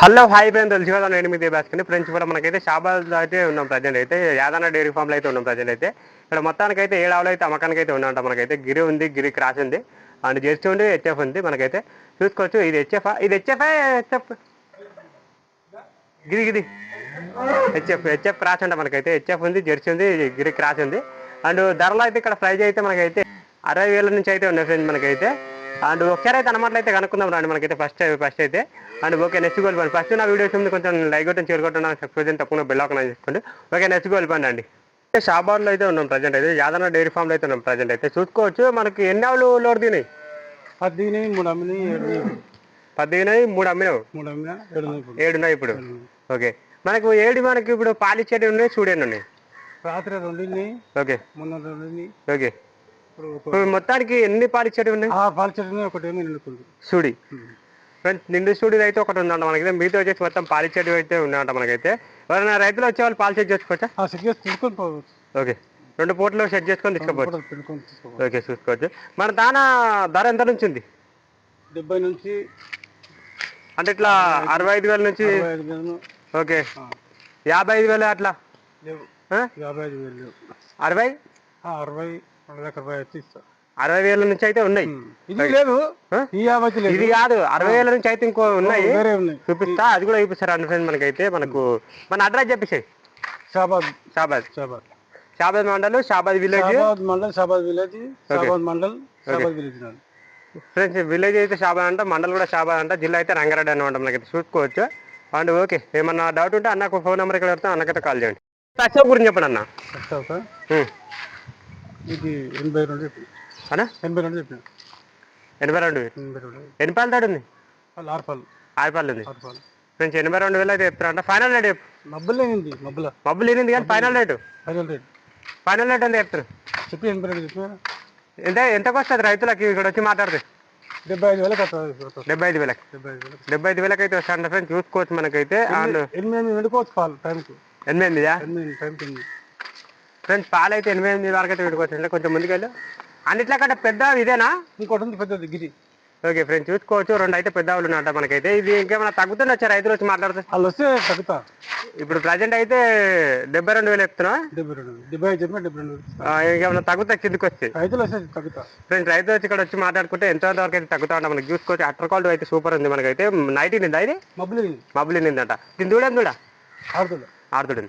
Hello hi friend తెలుసు కదా నేను మీద ఫ్రెండ్స్ కూడా మనకైతే షాబాద్ అయితే ఉన్నాం ప్రజెంట్. అయితే యాదన్న డైరీ ఫామ్లో అయితే ఉన్నాం ప్రజెంట్ అయితే. ఇక్కడ మొత్తానికి అయితే ఏడావులు అయితే అమ్మకానికి అయితే ఉన్నాయంట మనకైతే. గిరి ఉంది గిరి క్రాస్ ఉంది. అండ్ జెర్సీ ఉంది హెచ్ఎఫ్ ఉంది మనకైతే. చూసుకోవచ్చు ఇది హెచ్ఎఫ్ ఇది హెచ్ఎఫ్ హెచ్ఎఫ్ గిరి గిరి. హెచ్ఎఫ్ హెచ్ఎఫ్ క్రాస్ అంట మనకైతే. హెచ్ఎఫ్ ఉంది జెర్సీ ఉంది గిరి క్రాస్ ఉంది. అండ్ ధరలో అయితే ఇక్కడ ప్రైజ్ అయితే మనకైతే అరవై వేల నుంచి అయితే ఉన్నాయి ఫ్రెండ్స్ మనకైతే. అండ్ ఒకసారి అయితే అయితే కనుక్కుందాం రండి మనకైతే ఫస్ట్ ఫస్ట్ అయితే. అండ్ ఓకే నెక్స్ట్ గోల్ పండి ఫస్ట్ నా వీడియోస్ ఉంది కొంచెం లైక్ కొట్టడం చేరు కొట్టడం సబ్స్క్రైబ్ తప్పకుండా బెల్ ఆకన చేసుకోండి ఓకే నెక్స్ట్ గోల్ పండి అండి షాబాద్లో అయితే ఉన్నాం ప్రజెంట్ అయితే యాదన్న డైరీ ఫామ్లో అయితే ఉన్నాం ప్రజెంట్ అయితే. చూసుకోవచ్చు మనకి ఎన్ని ఆవులు లోడ్ తినాయి పద్దెని మూడు అమ్మిని ఏడు పదిహేను మూడు అమ్మినావు మూడు అమ్మిన ఏడు ఉన్నాయి ఇప్పుడు. ఏడున్నాయి ఇప్పుడు ఓకే. మనకు ఏడు మనకి ఇప్పుడు పాలిచ్చేటి ఉన్నాయి? చూడండి ఉన్నాయి? రాత్రి రెండుని ఓకే. మొన్న రెండుని ఓకే. ఇప్పుడు మొత్తానికి ఎన్ని పాలిచ్చేటి ఉన్నాయి? ఆ పాలు చెట్టుని ఒకటేమో నిండుకుంది. చూడి ఫ్రెండ్స్ నిండు అయితే ఒకటి ఉందంట మనకైతే మీతో వచ్చేసి మొత్తం పాలిచ్చేటివి అయితే ఉన్నాయంట మనకైతే. ఎవరైనా రైతులు వచ్చే వాళ్ళు పాలు సెట్ చేసుకోవచ్చా? ఓకే. రెండు పూటలు సెట్ చేసుకొని తీసుకోవచ్చు. ఓకే చూసుకోవచ్చు. మన దానా ధర ఎంత నుంచి ఉంది? డెబ్బై నుంచి అంటే ఇట్లా అరవై ఐదు వేల నుంచి ఓకే. యాభై ఐదు వేలు అట్లా? అరవై? అరవై అరవై అయితే ఇస్తా అరవై వేల నుంచి అయితే ఉన్నాయి. ఇది లేదు? ఈ యాభై ఇది కాదు. అరవై వేల నుంచి అయితే ఇంకో ఉన్నాయి. చూపిస్తా. అది కూడా చూపిస్తారు అండి ఫ్రెండ్ మనకైతే? మనకు మన address చెప్పేసాయి. Shahabad. Shahabad. Shahabad. Shahabad mandal Shahabad village. Shahabad mandal Shahabad village Shahabad mandal Shahabad village. Friends village అయితే షాబాద్ అంట మండల్ కూడా షాబాద్ అంట జిల్లా అయితే రంగారెడ్డి అనమాట మనకైతే. చూసుకోవచ్చు. అండ్ ఓకే ఏమన్నా డౌట్ ఉంటే అన్నకు ఫోన్ నెంబర్ ఇక్కడ పెడతా అన్నకైతే కాల్ చేయండి. తక్కువ గురించి చెప్పండి అన్న. ఇది ఎనభై రెండు చెప్పిన. ఎనభై రెండు చెప్పిన. ఎనభై రెండు? ఎనభై రెండు. ఎన్ని పాలు తాడు ఉంది వాళ్ళు ఆరు పాలు. ఆరు పాలు ఉంది. ఆరు పాలు. ఫ్రెండ్స్ ఎనభై రెండు వేలు అయితే చెప్తారంట ఫైనల్ రేట్ చెప్పు. మబ్బులు లేనింది మబ్బుల. మబ్బులు లేనింది కానీ final rate. Final rate. Final rate ఎంత చెప్తారు చెప్పి ఎనభై రెండు ఎంత ఎంతకు వస్తుంది రైతులకి ఇక్కడ వచ్చి మాట్లాడితే? డెబ్బై ఐదు వేలకు డెబ్బై ఐదు వేలకి. డెబ్బై ఐదు వేలకు. అయితే వస్తారంట ఫ్రెండ్స్ చూసుకోవచ్చు మనకైతే. అండ్ ఎనిమిది ఎనిమిది పాలు టైంకి. ఎనిమిది ఎనిమిదా? టైంకి ఫ్రెండ్స్ పాలు అయితే ఎనిమిది ఎనిమిది వరకు అయితే పెట్టుకోవచ్చు అంటే కొంచెం ముందుకెళ్ళు. అన్నిట్ల కంటే పెద్ద ఇదేనా? ఇంకోటి ఉంది పెద్దది గిరి ఓకే ఫ్రెండ్స్ చూసుకోవచ్చు. రెండు అయితే పెద్ద ఆవులు ఉన్నట్ట మనకైతే. ఇది ఇంకేమైనా తగ్గుతుంది? వచ్చా రైతులు వచ్చి మాట్లాడితే. వాళ్ళు వస్తే తగ్గుతా. ఇప్పుడు ప్రజెంట్ అయితే డెబ్బై రెండు వేలు చెప్తున్నా. డెబ్బై రెండు డెబ్బై చెప్పిన డెబ్బై రెండు ఇంకేమైనా తగ్గుతా కిందికి వస్తే. రైతులు వస్తే తగ్గుతా. ఫ్రెండ్స్ రైతు వచ్చి ఇక్కడ వచ్చి మాట్లాడుకుంటే ఎంత వరకు అయితే తగ్గుతా ఉంటా. మనకి చూసుకోవచ్చు. అట్టర్ క్వాలిటీ అయితే సూపర్ ఉంది మనకైతే. నైట్ నిందా ఇది? మబ్బులు మబ్బులు నిందంట. దీని దూడం దూడ ఆడుతుడు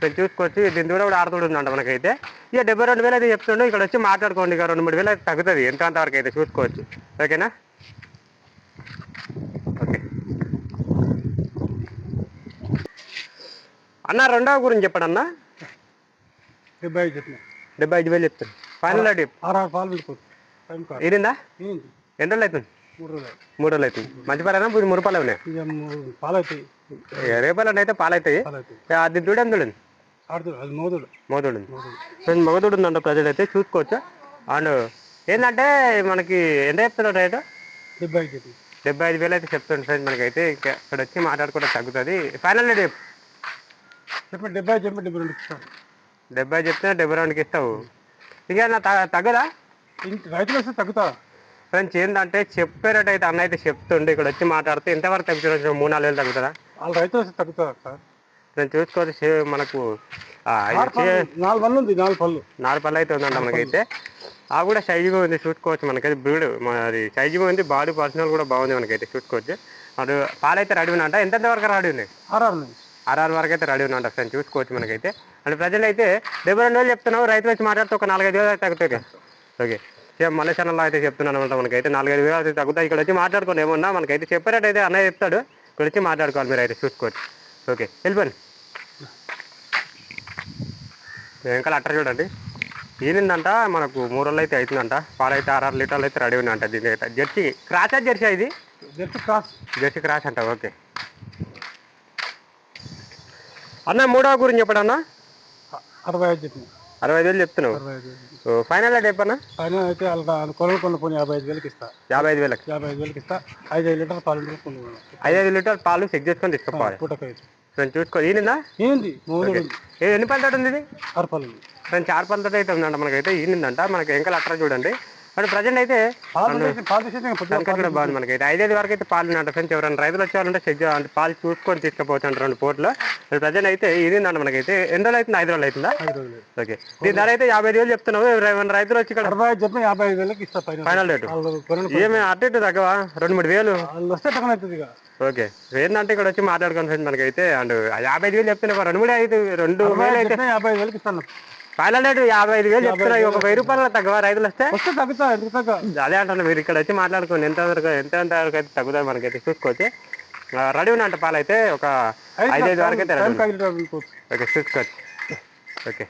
ఫ్రెండ్స్ చూసుకోవచ్చు దీని దూడ కూడా ఆడుతుడు ఉందంట మనకైతే. ఇక డెబ్బై రెండు వేలు అయితే చెప్తుండే. ఇక్కడ వచ్చి మాట్లాడుకోండి ఇక రెండు మూడు వేలు అయితే తగ్గుతుంది. ఎంత అంత వరకు అయితే చూసుకోవచ్చు. ఓకేనా? ఓకే. అన్న రెండవ గురించి చెప్పండి అన్న డెబ్బై ఐదు డెబ్బై ఐదు వేలు చెప్తాను ఫైనల్. ఆరు ఆరు పాలు ఇరిందా ఏంది ఎన్ని రోజులు అవుతుంది? మూడు రోజులు అవుతుంది మంచి పాలైనా? మూడు పాలు ఉన్నాయి ఇక మూడు పాలు అవుతాయి రేపాలు అయితే పాలు అవుతాయి పాలు అవుతాయి ఆ, దీని దూడ ఎంత అది మోదుడు. మోదుడు. ఫ్రెండ్ మగదుడు ఉందంట ప్రజలు అయితే చూసుకోవచ్చు? అండ్ ఏంటంటే మనకి ఎంత చెప్తున్నారు రేటు? డెబ్బై ఐదు డెబ్బై ఐదు వేలు అయితే చెప్తుంది ఫ్రెండ్ మనకైతే. ఇంకా ఇక్కడ వచ్చి మాట్లాడుకుంటే తగ్గుతుంది. ఫైనల్ రేట్ చెప్పు. చెప్పండి డెబ్బై ఐదు చెప్పి డెబ్బై రెండు ఇస్తాను. డెబ్బై చెప్తే డెబ్బై రెండుకి ఇస్తావు. ఇంకా నా తగ్గదా? రైతులు వస్తే తగ్గుతా ఫ్రెండ్స్ ఏంటంటే చెప్పే రేట్ అయితే అన్న అయితే చెప్తుండే ఇక్కడ వచ్చి మాట్లాడితే ఎంతవరకు తగ్గుతుంది మూడు నాలుగు వేలు తగ్గుతుందా? వాళ్ళ రైతులు వస్తే తగ్గుతా సార్ నేను చూసుకోవచ్చు మనకు నాలుగు పళ్ళు ఉంది నాలుగు పళ్ళు. నాలుగు పళ్ళు అయితే ఉందంట మనకైతే. ఆ కూడా సైజుగా ఉంది చూసుకోవచ్చు మనకైతే. బ్రీడ్ అది సైజుగా ఉంది బాడీ పర్సనల్ కూడా బాగుంది మనకైతే చూసుకోవచ్చు. అది పాలైతే రెడీ ఉన్నంట ఎంత వరకు రెడీ ఉన్నాయి ఆర్ఆర్ ఆర్ఆర్ వరకు అయితే రెడీ ఉన్నంట ఫ్రెండ్ చూసుకోవచ్చు మనకైతే. అంటే ప్రజలు అయితే డెబ్బై రెండు వేలు చెప్తున్నావు రైతు వచ్చి మాట్లాడితే ఒక నాలుగైదు వేలు కదా. ఓకే. మన ఛానల్లో అయితే చెప్తున్నాను అనమాట మనకైతే. నాలుగైదు వేలు అయితే తగ్గుతాయి. ఇక్కడ వచ్చి మాట్లాడుకోండి ఏమన్నా. మనకైతే చెప్పారట అయితే అన్నయ్య చెప్తాడు. ఇక్కడ వచ్చి మాట్లాడుకోవాలి మీరు అయితే చూసుకోవచ్చు ఓకే వెళ్ళిపోండి. వెంకల అట్ట చూడండి. ఈనిందంట మనకు మూడు రోజులు అయితే అవుతుందంట. పాలైతే ఆరు ఆరు లీటర్లు అయితే రెడీ ఉందంట. దీని అయితే జెర్సీ క్రాచా జెర్సీ ఇది? Just cross. జెర్సీ క్రాస్ అంట. ఓకే. అన్న మూడవ గురించి చెప్పండి అన్న. అరవై ఐదు అరవై ఐదు వేలు చెప్తున్నావు. అరవై ఐదు ఫైనల్ చెప్పన్నా పైన అయితే వాళ్ళ కొనుగోలు కొన్న పోనీ యాభై ఐదు వేలకి ఇస్తా. యాభై ఐదు వేలకి? యాభై ఐదు వేలకి ఇస్తా. ఐదు ఐదు లీటర్ పాలు ఐదు ఐదు లీటర్ పాలు చెక్ చేసుకొని తీసుకోవాలి పూటకై ఫ్రెండ్ చూసుకో. ఈనిందా? ఏంది ఎన్ని పళ్ళతో ఉంది ఇది? ఆరు పాలు ఉంది. ఫ్రెండ్ చార్ పళ్ళతో అయితే ఉందంట. మనకైతే ఈనిందంట. మనకి ఎంకల్ అట్రా చూడండి. అంటే ప్రజెంట్ అయితే కూడా బాగుంది మనకి అయితే ఐదైదు వరకు అయితే పాలు ఉన్నాయంట ఫ్రెండ్స్. ఎవరైనా రైతులు వచ్చేవాళ్ళంటే చెక్ అంటే పాలు చూసుకొని తీసుకుపోవచ్చు రెండు పూటలు ప్రజెంట్ అయితే ఇది ఉందంట మనకైతే. ఎన్ని రోజులు అవుతుంది? ఐదు రోజులు అవుతుందా? రోజులు. ఓకే. దీని ధర అయితే యాభై వేలు చెప్తున్నావు. ఎవరైనా రైతులు వచ్చి ఇక్కడ యాభై ఐదు వేలకి ఇస్తా పైన ఫైనల్ రేటు. ఏమి అటు ఇటు తగ్గవా? రెండు మూడు వేలు. వస్తే అవుతుంది ఓకే. ఏంటంటే ఇక్కడ వచ్చి మాట్లాడుకోండి ఫ్రెండ్స్ మనకైతే. అండ్ యాభై ఐదు వేలు చెప్తున్నా. రెండు మూడు ఐదు రెండు వేలు అయితే యాభై ఐదు వేలకి ఇస్తాను. రేటు యాభై ఐదు వేలు చెప్తున్నాయి ఒక వెయ్యి రూపాయలు తగ్గవా రైతులు వస్తే? వస్తే తగ్గుతా అదే అంటాను మీరు ఇక్కడ వచ్చి మాట్లాడుకోండి. ఎంత వరకు ఎంత ఎంత వరకు అయితే తగ్గుతుంది మనకైతే చూసుకోవచ్చు. రెడీ ఉన్నంట పాలు అయితే ఒక ఐదు ఐదు వరకు అయితే ఓకే చూసుకోవచ్చు ఓకే.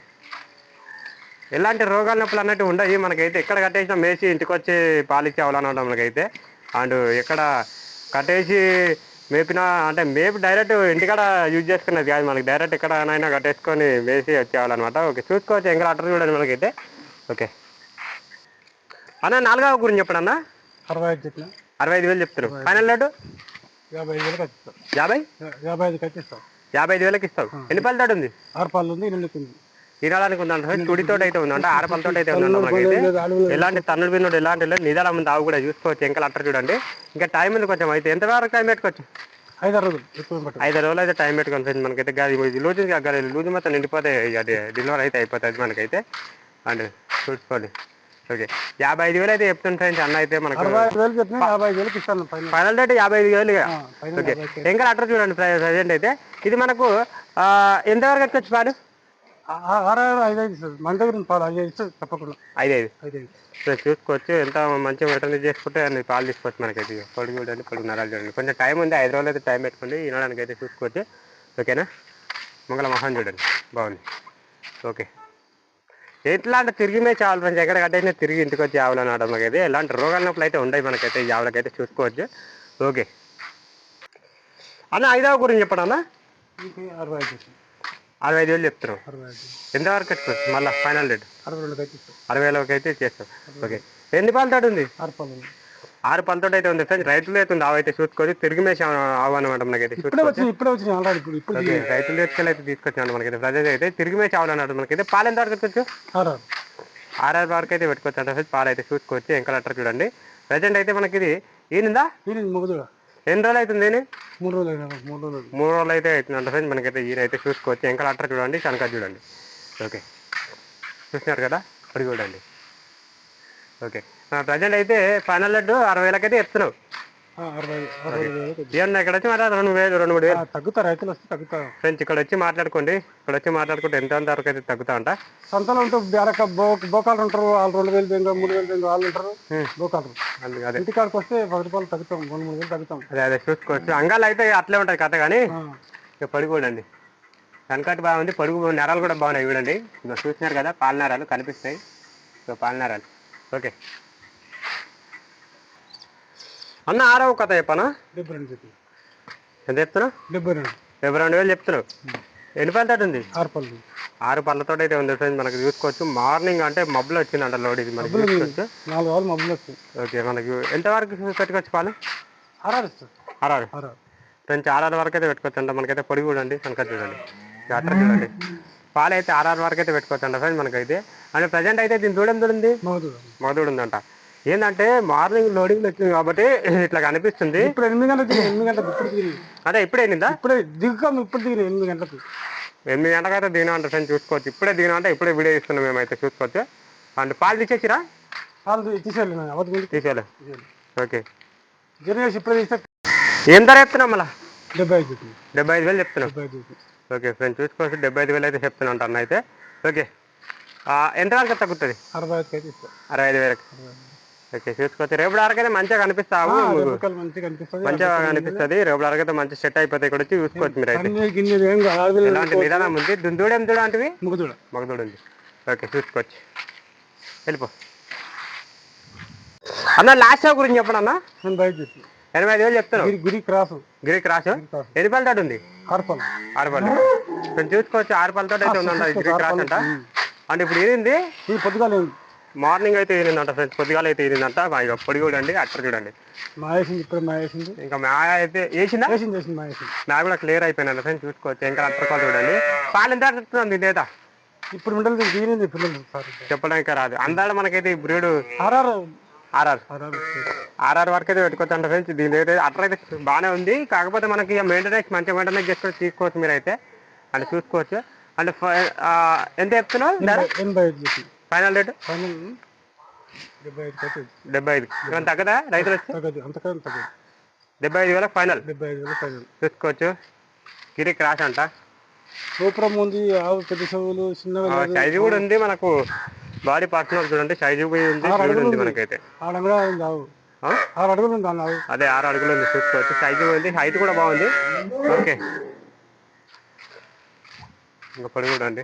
ఎలాంటి రోగాల నొప్పులు అన్నట్టు ఉండవు మనకైతే ఎక్కడ కట్టేసినా మేసి ఇంటికి వచ్చి పాలు ఇచ్చి అవ్వాలన్నమాట మనకైతే. అండ్ ఎక్కడ కట్టేసి మేపినా అంటే మేపు డైరెక్ట్ ఇంటికాడ యూజ్ చేసుకునేది కాదు మనకి. డైరెక్ట్ ఎక్కడైనా కట్టేసుకొని వేసి వచ్చేవాళ్ళనమాట. ఓకే చూసుకోవచ్చు. ఎంకల అటర్ చూడండి మనకైతే. ఓకే. అన్న నాలుగవ గురించి చెప్పండి అన్న అరవై ఐదు చెప్పిన? అరవై ఐదు వేలు చెప్తారు ఫైనల్ రేటు యాభై ఐదు వేలకి ఇస్తాం యాభై? యాభై ఐదు వేలకి ఇస్తావు. ఎన్ని పళ్ళ ఉంది? ఆరు పాలు ఉంది ఎనిమిది ఉంది. తినడానికి ఉందంట తుడితో అయితే ఉందంట. ఆరపలతో అయితే ఉందంట మనకైతే. ఎలాంటి తన్నుడు బిన్నుడు ఎలాంటి లేదు. నిదానం ఉంది ఆవు కూడా చూసుకోవచ్చు ఎంకలు అట్టర్ చూడండి. ఇంకా టైం ఉంది కొంచెం అయితే. ఎంత వరకు టైం పెట్టుకోవచ్చు? ఐదు రోజులు ఐదు రోజులు అయితే టైం పెట్టుకోండి ఫ్రెండ్స్ మనకైతే. గాది లూజ్ గాది లూజ్ మొత్తం నిండిపోతే అది డెలివరీ అయితే అయిపోతుంది మనకైతే. అండ్ చూసుకోండి. ఓకే. యాభై ఐదు వేలు అయితే చెప్తుంది ఫ్రెండ్స్ అన్న అయితే మనకు. ఫైనల్. రేట్ యాభై ఐదు వేలు ఓకే. ఎంకల్ అట్టర్ చూడండి ప్రజెంట్ అయితే. ఇది మనకు ఎంతవరకు ఆ- ఆ- ఆరు ఐదు ఐదు ఇస్తారు మన దగ్గర పాలు. ఐదు ఐదు ఇస్తారు తప్పకుండా. ఐదు ఐదు ఐదు ఐదు సో చూసుకోవచ్చు ఎంత మంచిగా మెయింటైన్ చేసుకుంటే అన్ని పాలు తీసుకోవచ్చు మనకైతే. పొడుగు చూడండి పొడుగు నరాలు చూడండి. కొంచెం టైం ఉంది ఐదు రోజులు అయితే టైం పెట్టుకోండి. ఈనాడానికి అయితే చూసుకోవచ్చు ఓకేనా? మంగళ మహాన్ చూడండి. బాగుంది. ఓకే. ఎట్లా అంటే తిరిగి మే చావాలి ఫ్రెండ్స్. ఎక్కడ కట్టేసినా తిరిగి ఇంటికి వచ్చి ఆవులు అనడం మనకైతే ఎలాంటి రోగాల నొప్పులు అయితే ఉన్నాయి మనకైతే. ఈ ఆవులకైతే చూసుకోవచ్చు. ఓకే. అన్న ఐదవ గురించి చెప్పండి అన్న. అరవై ఐదు అరవై ఐదు వేలు చెప్తున్నాం ఎంతవరకు పెట్టుకోవచ్చు మళ్ళీ ఫైనల్ రేట్? అరవై వేలకి అయితే చేస్తాం ఓకే. ఎన్ని పాలు తోటి ఉంది? ఆరు పాలు ఉంది. ఆరు పళ్ళతో అయితే ఉంది ఫ్రెండ్స్ రైతులు అయితే ఉంది. ఆవైతే చూసుకొని తిరిగి మేసి ఆవు అనమాట మనకైతే రైతులు తీసుకెళ్ళి తీసుకొచ్చాను మనకైతే. ప్రజెంట్ అయితే తిరిగి మేసి ఆవులు అన్నట్టు మనకైతే. పాలు ఎంత వరకు ఆరు. ఆర్ఆర్ వరకు అయితే పెట్టుకోవచ్చు అంటే పాలు అయితే చూసుకోవచ్చు. అట్టర్ చూడండి. ప్రజెంట్ అయితే మనకి ఇది ఈనిందా ఎన్ని రోజులు అవుతుంది? మూడు రోజులు మూడు రోజులు మూడు రోజులు అయితే అవుతుంది అంటే ఫ్రెండ్స్. మనకైతే ఈయన అయితే చూసుకోవచ్చు. ఎంకల్ అట్టర్ చూడండి శంకర్ చూడండి. ఓకే. చూస్తున్నారు కదా? అది చూడండి. ఓకే. ప్రజెంట్ అయితే ఫైనల్ లడ్డు అరవై వేలకైతే ఎత్తున్నావు ఏమన్నా ఇక్కడ వచ్చి మరి రెండు వేలు రెండు మూడు వేలు? ఆ, తగ్గుతారు రైతులు వస్తే తగ్గుతారు ఫ్రెండ్స్ ఇక్కడ వచ్చి మాట్లాడుకోండి. ఇక్కడ వచ్చి మాట్లాడుకుంటే ఎంత వరకు అయితే తగ్గుతా అంట సంతలో ఉంటే బేరక బోకాలు ఉంటారు. వాళ్ళు రెండు వేలు బెంగ మూడు వేలు బెంగ వాళ్ళు ఉంటారు. బోకాలు. అదే ఇంటికాడికి వస్తే పది రూపాయలు తగ్గుతాం రెండు మూడు వేలు తగ్గుతాం. అదే అదే చూసుకోవచ్చు. అంగాలు అయితే అట్లే ఉంటుంది కథ కానీ ఇక పడుగు చూడండి కనకటి బాగుంది పడుగు నరాలు కూడా బాగున్నాయి చూడండి. ఇక చూసినారు కదా పాల నరాలు కనిపిస్తాయి. ఇక పాల నరాలు ఓకే. అన్న ఆరవ కథ చెప్పనా? డెబ్బై రెండు చెప్పి. ఎంత చెప్తున్నావు డెబ్బై రెండు. డెబ్బై రెండు వేలు చెప్తున్నావు ఎన్ని పళ్ళతో ఉంది? ఆరు పళ్ళు. ఆరు పళ్ళతో అయితే ఉంది ఫ్రెండ్స్ మనకి చూసుకోవచ్చు. మార్నింగ్ అంటే మబ్బులు వచ్చిందంట లోడ్ ఇది మనకి చూసుకోవచ్చు. నాలుగు వాళ్ళు మబ్బులు వస్తాయి. ఓకే మనకి ఎంతవరకు పెట్టుకోవచ్చు పాలు? ఆరారు ఆరారు. ఫ్రెండ్స్ ఆర్ఆర్ వరకు అయితే పెట్టుకోవచ్చు అంట. మనకైతే పొడి చూడండి కనుక చూడండి. అట్లా చూడండి. పాలు అయితే ఆర్ఆర్ వరకు అయితే పెట్టుకోవచ్చు అంట ఫ్రెండ్స్ మనకైతే. అంటే ప్రజెంట్ అయితే దీని దూడింది మగదు మగదూడు ఉందంట. ఏంటంటే మార్నింగ్ లోడింగ్ వచ్చింది కాబట్టి ఇట్లా కనిపిస్తుంది. ఇప్పుడు ఎనిమిది గంటలకు ఎనిమిది గంటలకు ఇప్పుడు దిగినాయి అదే ఇప్పుడే ఏందా ఇప్పుడే దిగుతాం ఇప్పుడు దిగినాయి ఎనిమిది గంటలకు. ఎనిమిది గంటలకైతే దిగినా అంట ఫ్రెండ్స్ చూసుకోవచ్చు. ఇప్పుడే దిగినా అంటే ఇప్పుడే వీడియో ఇస్తున్నాం మేమైతే చూసుకోవచ్చు. అండ్ పాలు తీసేసిరా? వాళ్ళు తీసేయాలి అవతల తీసేయాలి. ఓకే. జనరేషన్ ఇప్పుడే తీస్తే ఏం ధర చెప్తున్నాం మళ్ళా? డెబ్బై ఐదు డెబ్బై ఐదు వేలు చెప్తున్నాం ఐదు ఓకే ఫ్రెండ్స్ చూసుకోవచ్చు. డెబ్బై ఐదు వేలు అయితే చెప్తున్నా అంట అన్న అయితే. ఓకే. ఎంత వరకు తగ్గుతుంది అరవై అయితే ఇస్తారు అరవై ఐదు వేలకు. ఓకే చూసుకోవచ్చు. రేపు వరకైతే మంచిగా కనిపిస్తావు మంచిగా కనిపిస్తుంది. రేపు వరకైతే మంచి సెట్ అయిపోతాయి ఇక్కడ వచ్చి చూసుకోవచ్చు మీరు అయితే ఎలాంటి నిదానం ఉంది? దుందుడు ఏం చూడంటివి మగదుడు ఉంది. ఓకే చూసుకోవచ్చు. వెళ్ళిపో. అన్న లాస్ట్ షో గురించి చెప్పండి అన్న. ఎనభై ఐదు వేలు చెప్తాను గురి క్రాస్. గిరి క్రాస్? ఎన్ని ఉంది ఆరు పళ్ళు ఆరు పళ్ళు కొంచెం చూసుకోవచ్చు ఆరు పళ్ళతో అయితే ఉందంట ఈ గిరి క్రాస్ అంట అంటే ఇప్పుడు ఏంది మార్నింగ్ అయితే ఏరిందంట ఫ్రెండ్స్? పొద్దుగాల అయితే ఏరిందంట మా ఇక పొడి చూడండి అట్టర్ చూడండి. మా వేసింది ఇప్పుడే మా వేసింది ఇంకా మా అయితే వేసిందా వేసింది వేసింది మా వేసింది నా కూడా క్లియర్ అయిపోయినా ఫ్రెండ్స్ చూసుకోవచ్చు. ఇంకా కాల్ చూడండి. పాలు ఎంత అడుగుతుంది ఇదేదా ఇప్పుడు ఉండదు దీనింది పిల్లలు చెప్పడానికి రాదు. అందాడ మనకైతే ఈ బ్రీడ్ ఆర్ఆర్ ఆర్ఆర్. ఆర్ఆర్ వరకు అయితే పెట్టుకోవచ్చు అంట ఫ్రెండ్స్. దీని అయితే అటర్ అయితే బాగానే ఉంది. కాకపోతే మనకి మెయింటెనెన్స్ మంచి మెయింటెనెన్స్ చేసుకొని తీసుకోవచ్చు మీరు అయితే అంటే చూసుకోవచ్చు. అంటే ఎంత చెప్తున్నావు ఎనభై ఐదు ఫైనల్ రేటు? ఫైనల్ డెబ్బై ఐదు డెబ్బై ఐదు. ఏమైనా తగ్గదా రైతులు వచ్చి? తగ్గదు. డెబ్బై ఐదు వేలకు ఫైనల్. డెబ్బై ఐదు వేలు ఫైనల్. చూసుకోవచ్చు గిరి క్రాస్ అంట. గోపురం ఉంది. ఆవు పెద్ద చెవులు చిన్నగా లేదు. సైజు కూడా ఉంది మనకు. బాడీ పర్సనల్ చూడండి. సైజు ఉంది. ఆరు అడుగులు ఉంది. మనకైతే. ఆడ కూడా ఉంది ఆవు? ఆరు అడుగులు ఉంది ఆవు. అదే ఆరు అడుగులు ఉంది. చూసుకోవచ్చు. సైజు ఉంది. హైట్ కూడా బాగుంది. ఓకే. ఇంకా పొడి కూడా అండి